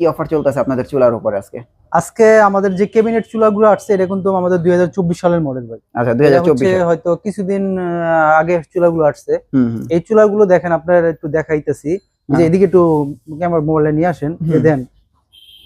কি অফার চলতেছে আপনাদের চুলার উপরে আজকে আজকে আমাদের যে ক্যাবিনেট চুলাগুলো আসছে এটা কিন্তু আমাদের দুই সালের মডেল ভাই আচ্ছা দুই হয়তো কিছুদিন আগে চুলাগুলো আসছে। এই চুলাগুলো দেখেন আপনারা একটু দেখাইতেছি যে হ্যাঁ। এদিকে একটু ক্যামেরা মোবাইলে নিয়ে আসেন। Then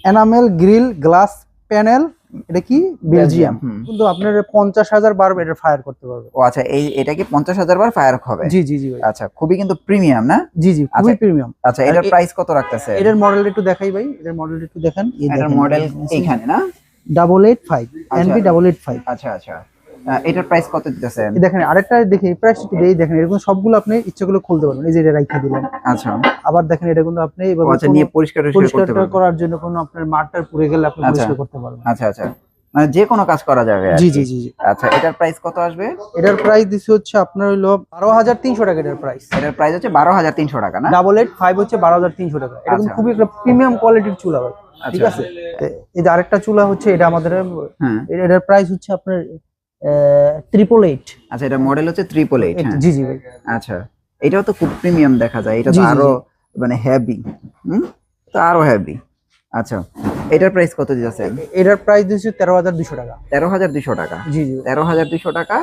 enamel grill glass panel এটা কি? বেলজিয়াম কিন্তু আপনার পঞ্চাশ হাজার বার এটা ফায়ার করতে পারবে। ও আচ্ছা এই এটা কি পঞ্চাশ হাজার বার ফায়ার হবে? জি জি জি ভাই। আচ্ছা খুবই কিন্তু প্রিমিয়াম না? জি জি খুবই আচ্ছা, প্রিমিয়াম আচ্ছা এটার প্রাইস কত রাখতেছে? এটার মডেল একটু দেখাই ভাই এটার মডেল একটু দেখেন। এটার মডেল এইখানে না? Double eight five NP double eight five আচ্ছা আচ্ছা। এটার প্রাইস কত দিতেছেন? দেখেন আরেকটা দেখে প্রাইস একটু দেই দেখেন এরকম সবগুলো আপনি ইচ্ছাগুলো খুলতে পারবেন। এই যে এটা রাইখা দিলেন আচ্ছা। আবার দেখেন এটা কিন্তু আপনি এভাবে আচ্ছা নিয়ে পরিষ্কার করতে পারবেন। করার জন্য কোনো আপনার মাঠটার পুড়ে গেলে আপনি আচ্ছা। পরিষ্কার করতে পারবেন। আচ্ছা আচ্ছা। মানে যে কোনো কাজ করা যাবে জি জি জি আচ্ছা এটার প্রাইস কত আসবে? এটার প্রাইস দিচ্ছে হচ্ছে আপনার হইল বারো হাজার তিনশো টাকা এটার প্রাইস এটার প্রাইস হচ্ছে বারো হাজার তিনশো টাকা না? ডাবল এইট ফাইভ হচ্ছে বারো হাজার তিনশো টাকা। এটা কিন্তু আচ্ছা। খুবই একটা প্রিমিয়াম কোয়ালিটির চুলা ভাই ঠিক আচ্ছা। আছে? এই যে আরেকটা চুলা হচ্ছে এটা আমাদের হ্যাঁ। এটার প্রাইস হচ্ছে আপনার ট্রিপল এইট আচ্ছা এটা মডেল হচ্ছে ট্রিপল এইট হ্যাঁ। জি জি ভাই। আচ্ছা এটাও তো খুব প্রিমিয়াম দেখা যায় এটা তো আরও মানে হেভি হুম? তো আরও হেভি আচ্ছা এটার প্রাইস কত দিতে আছে এটার প্রাইস দিচ্ছে তেরো হাজার দুশো টাকা। তেরো হাজার দুশো টাকা। জি জি। তেরো হাজার দুশো টাকা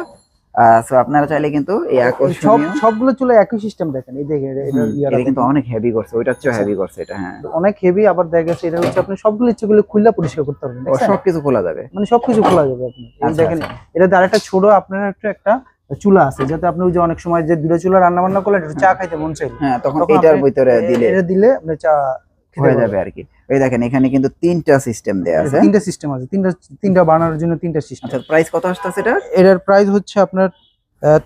সো আপনারা চাইলে কিন্তু এই আকর্ষণীয় সবগুলো চুলা একই সিস্টেম দেখেন এই দেখেন এটা- কিন্তু অনেক হেভি করছে ওইটার চেয়ে আচ্ছা। হেভি করছে এটা হ্যাঁ। অনেক হেভি আবার দেখা গেছে এটা হচ্ছে আপনি সবগুলো ইচ্ছেগুলো খুললা পরিষ্কার করতে পারবেন ও দেখছেন? সব কিছু খোলা যাবে। মানে সবকিছু খোলা যাবে আপনি আচ্ছা, দেখেন আচ্ছা। এটা আরেকটা ছোট আপনার একটা একটা চুলা আছে যাতে আপনি ওই যে অনেক সময় যে দুটো চুলা রান্না বান্না করলে চা খাইতে মন চাইলে। হ্যাঁ তখন এটার ভিতরে দিলে এটা দিলে আপনি চা খেতে হয়ে যাবে আর কি। এই দেখেন এখানে কিন্তু তিনটা সিস্টেম দেয়া আছে। তিনটা সিস্টেম আছে। তিনটা তিনটা বানানোর জন্য তিনটা সিস্টেম আচ্ছা প্রাইস কত আসতেছে এটা এটার প্রাইস হচ্ছে আপনার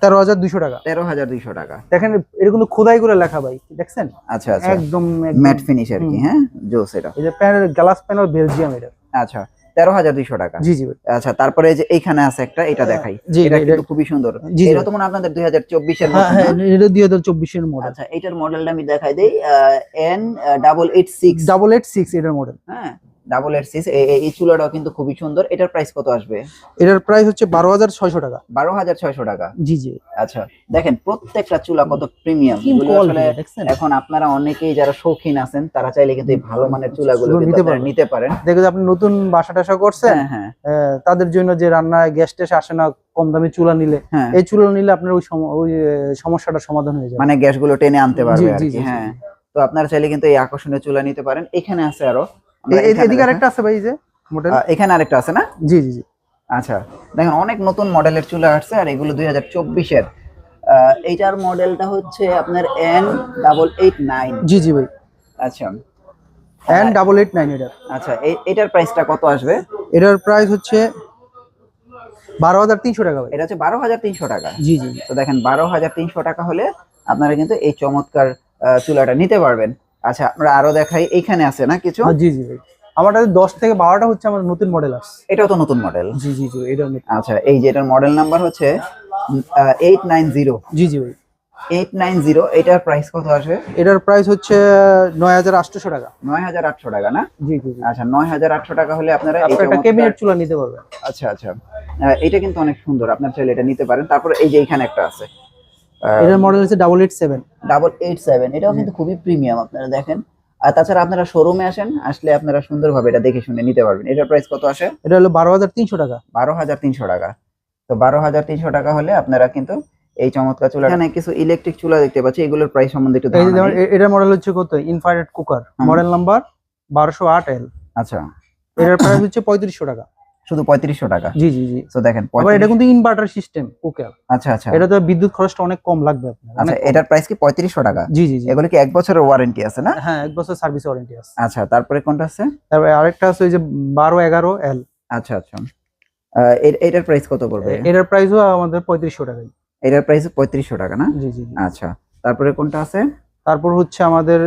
তেরো হাজার দুইশো টাকা। তেরো হাজার দুইশো টাকা। দেখেন এটা কিন্তু খোদাই করে লেখা ভাই দেখছেন? আচ্ছা আচ্ছা। একদম ম্যাট ফিনিশ আর কি হ্যাঁ? জোস এটা। এই যে প্যানেল গ্লাস প্যানেল বেলজিয়াম এটা আচ্ছা। তেরো হাজার দুইশো টাকা। জি জি আচ্ছা তারপরে যে এইখানে আছে একটা এটা দেখাই। এটা কিন্তু খুবই সুন্দর। জি। এটা তো মনে আপনাদের দুই হাজার চব্বিশের হ্যাঁ হ্যাঁ এটা দুই হাজার চব্বিশের মডেল। আচ্ছা এটার মডেলটা আমি দেখাই দেই N double eight six double eight six এটার মডেল। হ্যাঁ ডাবল এইট সিক্স এই চুলাটাও কিন্তু খুবই সুন্দর। এটার প্রাইস কত আসবে? এটার প্রাইস হচ্ছে বারো হাজার ছয়শো টাকা। বারো হাজার ছয়শো টাকা? জি জি। আচ্ছা দেখেন প্রত্যেকটা চুলা কত প্রিমিয়াম দেখছেন? এখন আপনারা অনেকেই যারা শৌখিন আছেন তারা চাইলে কিন্তু এই ভালো মানের চুলাগুলো নিতে পারেন। নিতে পারেন। দেখো আপনি নতুন বাসা টাসা করছেন হ্যাঁ হ্যাঁ। আহ, তাদের জন্য যে রান্নায় গ্যাস ট্যাস আসে না কম দামে চুলা নিলে হ্যাঁ। এই চুলা নিলে আপনার ওই সম- ওই আহ, সমস্যাটা সমাধান হয়ে যাবে। মানে গ্যাসগুলো টেনে আনতে পারবে। হ্যাঁ। তো আপনারা চাইলে কিন্তু এই আকর্ষণীয় চুলা নিতে পারেন। এখানে আছে আরও এদিকে দেখেন। আরেকটা আছে ভাই এই যে মডেল এখানে আরেকটা আছে না? জি জি জি। আচ্ছা দেখেন অনেক নতুন মডেলের চুলা আসছে আর এগুলো দুই হাজার চব্বিশের। এইটার মডেলটা হচ্ছে আপনার N double eight nine G জি ভাই। আচ্ছা। এন ডাবল এইট নাইন এটার। আচ্ছা এটার প্রাইসটা কত আসবে? এটার প্রাইস হচ্ছে বারো হাজার তিনশো টাকা এটা হচ্ছে বারো হাজার তিনশো টাকা। জি জি। তো দেখেন বারো হাজার তিনশো টাকা হলে আপনারা কিন্তু এই চমৎকার চুলাটা নিতে পারবেন। আচ্ছা আমরা আরও দেখাই। এইখানে আছে না কিছু? হ্যাঁ, জি জি আমার কাছে দশ থেকে বারোটা হচ্ছে আমার নতুন মডেল আসছে। এটাও তো নতুন মডেল জি জি জি এটা। আচ্ছা এই যে এটার মডেল নাম্বার হচ্ছে এইট নাইন জিরো জি জি ভাই। এইট নাইন জিরো এটার প্রাইস কত আসবে? এটার প্রাইস হচ্ছে নয় হাজার আটশোশো টাকা। নয় হাজার আটশো টাকা না? জি জি আচ্ছা নয় হাজার আটশো টাকা হলে আপনারা একটা ক্যাবিনেট চুলা নিতে পারবেন। আচ্ছা আচ্ছা। এটা কিন্তু অনেক সুন্দর আপনার চাইলে এটা নিতে পারেন। তারপরে এই যে এখানে একটা আছে। এটার মডেল হচ্ছে double eight seven double eight seven এটাও কিন্তু খুবই প্রিমিয়াম আপনারা দেখেন। আর তাছাড়া আপনারা শোরুমে আসেন আসলে আপনারা সুন্দরভাবে এটা দেখে শুনে নিতে পারবেন। এটার প্রাইস কত আসে? এটা হলো বারো হাজার তিনশো টাকা। বারো হাজার তিনশো টাকা। তো বারো হাজার তিনশো টাকা হলে আপনারা কিন্তু এই চমৎকার চুলা এখানে কিছু ইলেকট্রিক চুলা দেখতে পাচ্ছি এগুলোর প্রাইস সম্বন্ধে একটু এটার মডেল হচ্ছে কত? ইনফ্রারেড কুকার মডেল নাম্বার বারোশো আট এল আচ্ছা। এটার প্রাইস হচ্ছে পঁয়ত্রিশশো টাকা। শুধু পঁয়ত্রিশশো টাকা। জি জি জি। তো দেখেন এটা কিন্তু ইনভার্টার সিস্টেম ওকে আচ্ছা আচ্ছা। এটা তো বিদ্যুৎ খরচটা অনেক কম লাগবে আপনার আচ্ছা এটার প্রাইস কি পঁয়ত্রিশশো টাকা? জি জি এগুলো কি এক বছরের ওয়ারেন্টি আছে না? হ্যাঁ এক বছর সার্ভিস ওয়ারেন্টি আছে। আচ্ছা তারপরে কোনটা আছে? তারপরে আরেকটা আছে ওই যে বারো এগারো এল আচ্ছা আচ্ছা। এটার প্রাইস কত পড়বে? এটার প্রাইসও আমাদের পঁয়ত্রিশশো টাকাই এটার প্রাইস পঁয়ত্রিশশো টাকা না? জি জি আচ্ছা তারপরে কোনটা আছে? তারপর হচ্ছে আমাদের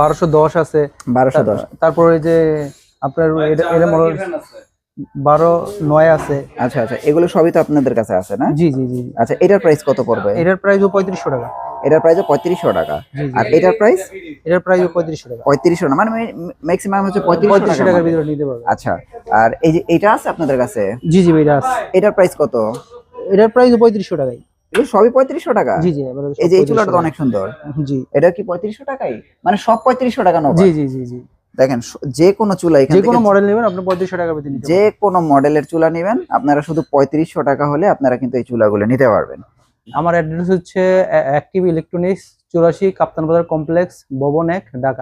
বারোশো দশ আছে। বারোশো দশ। তারপর যে আপনার এটা- মডেল বারো নয় আছে। আচ্ছা আচ্ছা এগুলো সবই তো আপনাদের কাছে আছে না? জি জি জি। আচ্ছা এটার প্রাইস কত পড়বে? এটার প্রাইসও পঁয়ত্রিশশো টাকা। এটার প্রাইস পঁয়ত্রিশশো টাকা। আর এটার প্রাইস এটার প্রাইসও পঁয়ত্রিশশো টাকা। পঁয়ত্রিশশো না মানে ম্যাক্সিমাম হচ্ছে পঁয়ত্রিশশো পঁয়ত্রিশশো টাকার ভিতরে নিতে পারবে। আচ্ছা আর এই যে এটা আছে আপনাদের কাছে? জি জি এটা আছে। এটার প্রাইস কত? এটার প্রাইসও পঁয়ত্রিশশো টাকাই। সবই পঁয়ত্রিশশো টাকা? জি জি এই যে এই চুলাটা তো অনেক সুন্দর। জি। এটা কি পঁয়ত্রিশশো টাকাই? মানে সব পঁয়ত্রিশশো টাকা নেব জি জি জি জি। দেখেন যে কোনো চুলা এখান যে কোনো মডেল নেবেন আপনি পঁয়ত্রিশশো টাকা পেতে যে কোনো মডেলের চুলা নেবেন আপনারা শুধু পঁয়ত্রিশশো টাকা হলে আপনারা কিন্তু এই চুলাগুলো নিতে পারবেন। আমার অ্যাড্রেস হচ্ছে অ্যাক্টিভ ইলেকট্রনিক্স চুরাশি কাপ্তান বাজার কমপ্লেক্স ভবন এক ঢাকা।